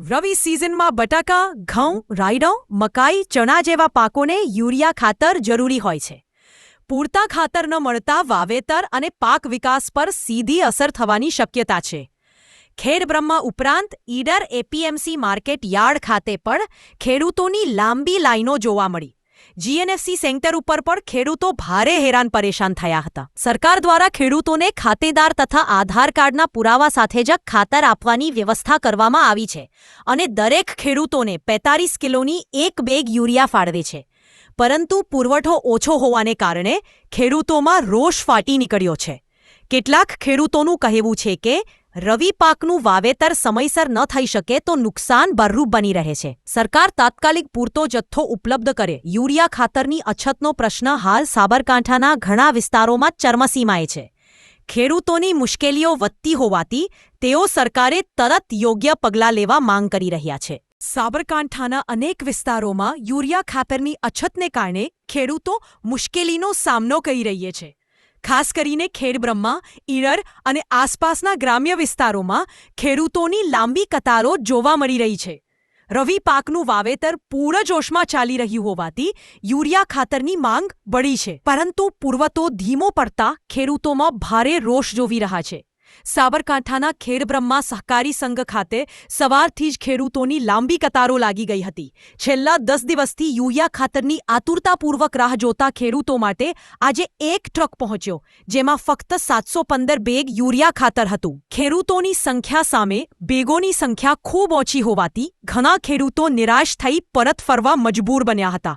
રવિ સિઝનમાં બટાકા, ઘઉં, રાયડો, મકાઈ, ચણા જેવા પાકોને યુરિયા ખાતર જરૂરી હોય છે. પૂરતા ખાતર ન મળતા વાવેતર અને પાક વિકાસ પર સીધી અસર થવાની શક્યતા છે. ખેડબ્રહ્મા ઉપરાંત ઈડર એપીએમસી માર્કેટ યાર્ડ ખાતે પણ ખેડૂતોની લાંબી લાઈનો જોવા મળી. જીએનએફસી સેન્ટર ઉપર પણ ખેડૂતો ભારે હેરાન પરેશાન થયા હતા. સરકાર દ્વારા ખેડૂતોને ખાતેદાર તથા આધાર કાર્ડના પુરાવા સાથે જ ખાતર આપવાની વ્યવસ્થા કરવામાં આવી છે અને દરેક ખેડૂતોને પેતાલીસ કિલોની એક બેગ યુરિયા ફાળવે છે. પરંતુ પુરવઠો ઓછો હોવાને કારણે ખેડૂતોમાં રોષ ફાટી નીકળ્યો છે. કેટલાક ખેડૂતોનું કહેવું છે કે રવિ પાકનું વાવેતર સમયસર ન થઈ શકે તો નુકસાન બરરૂપ બની રહે છે. સરકાર તાત્કાલિક પૂરતો જથ્થો ઉપલબ્ધ કરે. યુરિયા ખાતરની અછતનો પ્રશ્ન હાલ સાબરકાંઠાના ઘણા વિસ્તારોમાં ચરમસીમાએ છે. ખેડૂતોની મુશ્કેલીઓ વધતી હોવાથી તેઓ સરકારે તરત યોગ્ય પગલાં લેવા માંગ કરી રહ્યા છે. સાબરકાંઠાના અનેક વિસ્તારોમાં યુરિયા ખાતરની અછતને કારણે ખેડૂતો મુશ્કેલીનો સામનો કરી રહ્યા છે. ખાસ કરીને ખેડબ્રહ્મા, ઈરર અને આસપાસના ગ્રામ્ય વિસ્તારોમાં ખેડૂતોની લાંબી કતારો જોવા મળી રહી છે. રવિ પાકનું વાવેતર પૂરજોશમાં ચાલી રહ્યું હોવાથી યુરિયા ખાતરની માંગ બળી છે. પરંતુ પુરવઠો ધીમો પડતા ખેડૂતોમાં ભારે રોષ જોવી રહ્યા છે. સાબરકાંઠાના ખેડબ્રહ્મા સહકારી સંઘ ખાતે સવારથી જ ખેડૂતોની લાંબી કતારો લાગી ગઈ હતી. છેલ્લા દસ દિવસથી યુરિયા ખાતરની આતુરતાપૂર્વક રાહ જોતા ખેડૂતો માટે આજે એક ટ્રક પહોંચ્યો, જેમાં ફક્ત સાતસો પંદર બેગ યુરિયા ખાતર હતું. ખેડૂતોની સંખ્યા સામે બેગોની સંખ્યા ખૂબ ઓછી હોવાથી ઘણા ખેડૂતો નિરાશ થઈ પરત ફરવા મજબૂર બન્યા હતા.